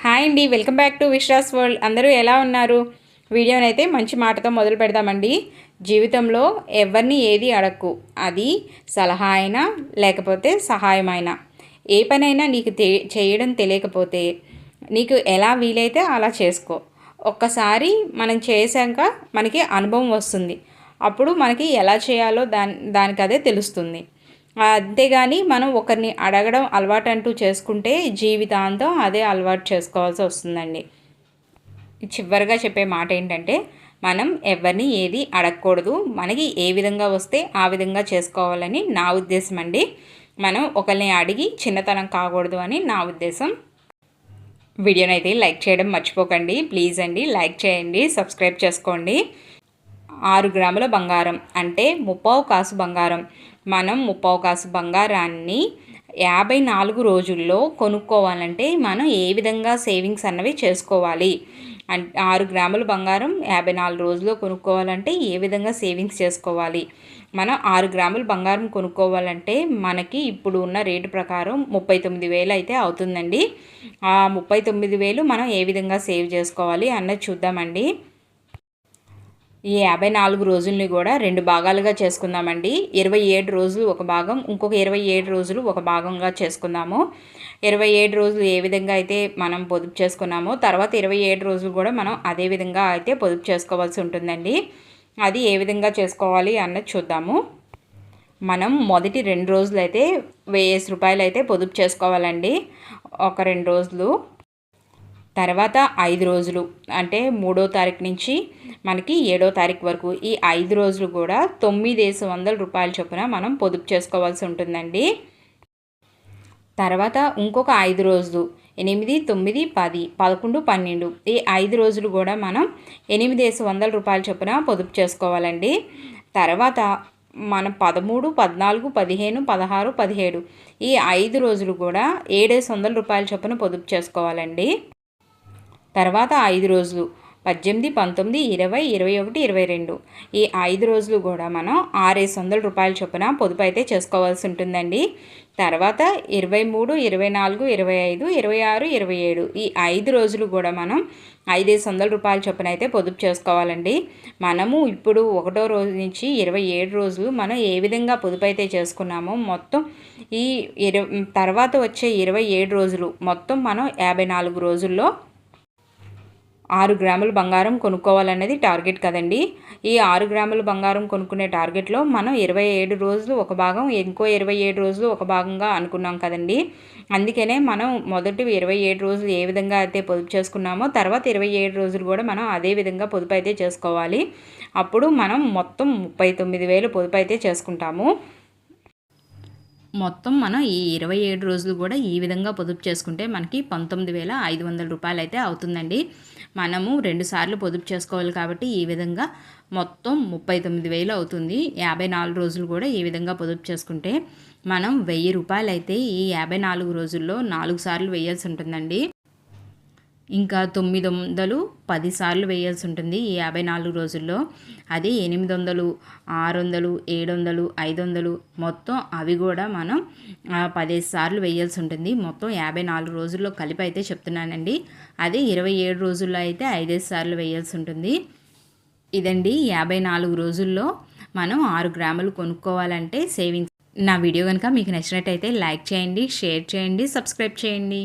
Hi అండి welcome back to Vishwas world. అందరూ ఎలా ఉన్నారు? వీడియోనైతే మంచి మాటతో మొదలు పెడదామండి. జీవితంలో ఎవరిని ఏది అడక్కు? అది సలహా అయినా లేకపోతే సహాయమైనా ఏ పనైనా నీకు తె చేయడం తెలియకపోతే నీకు ఎలా వీలైతే అలా చేసుకో. ఒక్కసారి మనం చేశాక మనకి అనుభవం వస్తుంది. అప్పుడు మనకి ఎలా చేయాలో దాని దానికి అదే తెలుస్తుంది. అంతేగాని మనం ఒకరిని అడగడం అలవాటు అంటూ చేసుకుంటే జీవితాంతం అదే అలవాటు చేసుకోవాల్సి వస్తుందండి. చివరిగా చెప్పే మాట ఏంటంటే మనం ఎవరిని ఏది అడగకూడదు మనకి ఏ విధంగా వస్తే ఆ విధంగా చేసుకోవాలని నా ఉద్దేశం అండి. మనం ఒకరిని అడిగి చిన్నతనం కాకూడదు అని నా ఉద్దేశం. వీడియోనైతే అయితే లైక్ చేయడం మర్చిపోకండి. ప్లీజ్ అండి లైక్ చేయండి సబ్స్క్రైబ్ చేసుకోండి. ఆరు గ్రాముల బంగారం అంటే ముప్పావు కాసు బంగారం. మనం ముప్పావు కాసు బంగారాన్ని యాభై నాలుగు రోజుల్లో కొనుక్కోవాలంటే మనం ఏ విధంగా సేవింగ్స్ అన్నవి చేసుకోవాలి? ఆరు గ్రాముల బంగారం యాభై నాలుగు రోజుల్లో కొనుక్కోవాలంటే ఏ విధంగా సేవింగ్స్ చేసుకోవాలి? మనం ఆరు గ్రాముల బంగారం కొనుక్కోవాలంటే మనకి ఇప్పుడు ఉన్న రేటు ప్రకారం ముప్పై తొమ్మిది వేలు అయితే అవుతుందండి. ఆ ముప్పై తొమ్మిది వేలు మనం ఏ విధంగా సేవ్ చేసుకోవాలి అన్నది చూద్దామండి. ఈ యాభై నాలుగు రోజుల్ని కూడా రెండు భాగాలుగా చేసుకుందామండి. ఇరవై ఏడు రోజులు ఒక భాగం ఇంకొక ఇరవై ఏడు రోజులు ఒక భాగంగా చేసుకుందాము. ఇరవై ఏడు రోజులు ఏ విధంగా అయితే మనం పొదుపు చేసుకున్నామో తర్వాత ఇరవై ఏడు రోజులు కూడా మనం అదే విధంగా అయితే పొదుపు చేసుకోవాల్సి ఉంటుందండి. అది ఏ విధంగా చేసుకోవాలి అన్నది చూద్దాము. మనం మొదటి రెండు రోజులు అయితే వెయ్యేసి రూపాయలు అయితే పొదుపు చేసుకోవాలండి. ఒక రెండు రోజులు తర్వాత ఐదు రోజులు అంటే మూడో తారీఖు నుంచి మనకి ఏడో తారీఖు వరకు ఈ ఐదు రోజులు కూడా తొమ్మిదేసి వందల రూపాయల చొప్పున మనం పొదుపు చేసుకోవాల్సి ఉంటుందండి. తర్వాత ఇంకొక ఐదు రోజులు ఎనిమిది తొమ్మిది పది పదకొండు పన్నెండు ఈ ఐదు రోజులు కూడా మనం ఎనిమిదేసి వందల రూపాయల చొప్పున పొదుపు చేసుకోవాలండి. తర్వాత మనం పదమూడు పద్నాలుగు పదిహేను పదహారు పదిహేడు ఈ ఐదు రోజులు కూడా ఏడేసి వందల రూపాయల చొప్పున పొదుపు చేసుకోవాలండి. తర్వాత ఐదు రోజులు. పద్దెనిమిది పంతొమ్మిది ఇరవై ఇరవై ఒకటి ఇరవై రెండు. ఈ ఐదు రోజులు కూడా మనం ఆరేసి వందల రూపాయల చొప్పున పొదుపు అయితే చేసుకోవాల్సి ఉంటుందండి. తర్వాత ఇరవై మూడు ఇరవై నాలుగు ఇరవై ఐదు ఇరవై ఆరు ఇరవై ఏడు. ఈ ఐదు రోజులు కూడా మనం ఐదేసి వందల రూపాయల చొప్పున అయితే పొదుపు చేసుకోవాలండి. మనము ఇప్పుడు ఒకటో రోజు నుంచి ఇరవై ఏడు రోజులు మనం ఏ విధంగా పొదుపు అయితే చేసుకున్నామో మొత్తం ఈ ఇరవై తర్వాత వచ్చే ఇరవై ఏడు రోజులు మొత్తం మనం యాభై నాలుగు రోజుల్లో ఆరు గ్రాముల బంగారం కొనుక్కోవాలనేది టార్గెట్ కదండి. ఈ ఆరు గ్రాముల బంగారం కొనుక్కునే టార్గెట్లో మనం ఇరవై ఏడు రోజులు ఒక భాగం ఇంకో ఇరవై ఏడు రోజులు ఒక భాగంగా అనుకున్నాం కదండి. అందుకనే మనం మొదటి ఇరవై ఏడు రోజులు ఏ విధంగా అయితే పొదుపు చేసుకున్నామో తర్వాత ఇరవై ఏడు రోజులు కూడా మనం అదే విధంగా పొదుపు అయితే చేసుకోవాలి. అప్పుడు మనం మొత్తం ముప్పై తొమ్మిది వేలు పొదుపు అయితే చేసుకుంటాము. మొత్తం మనం ఈ ఇరవై ఏడు రోజులు కూడా ఈ విధంగా పొదుపు చేసుకుంటే మనకి పంతొమ్మిది వేల ఐదు వందల రూపాయలు అయితే అవుతుందండి. మనము రెండుసార్లు పొదుపు చేసుకోవాలి కాబట్టి ఈ విధంగా మొత్తం ముప్పై తొమ్మిది వేలు అవుతుంది. యాభై నాలుగు రోజులు కూడా ఈ విధంగా పొదుపు చేసుకుంటే మనం వెయ్యి రూపాయలు అయితే ఈ యాభై నాలుగు రోజుల్లో నాలుగు సార్లు వేయాల్సి ఉంటుందండి. ఇంకా తొమ్మిది వందలు పదిసార్లు వేయాల్సి ఉంటుంది ఈ యాభై నాలుగు రోజుల్లో. అది ఎనిమిది వందలు ఆరు వందలు ఏడు వందలు ఐదు వందలు మొత్తం అవి కూడా మనం పదిహేను సార్లు వేయాల్సి ఉంటుంది మొత్తం యాభై నాలుగు రోజుల్లో కలిపి అయితే చెప్తున్నానండి. అదే ఇరవై ఏడు రోజుల్లో అయితే ఐదేసి సార్లు వేయాల్సి ఉంటుంది ఇదండి యాభై నాలుగు రోజుల్లో మనం ఆరు గ్రాములు కొనుక్కోవాలంటే సేవింగ్స్. నా వీడియో కనుక మీకు నచ్చినట్టయితే లైక్ చేయండి షేర్ చేయండి సబ్స్క్రైబ్ చేయండి.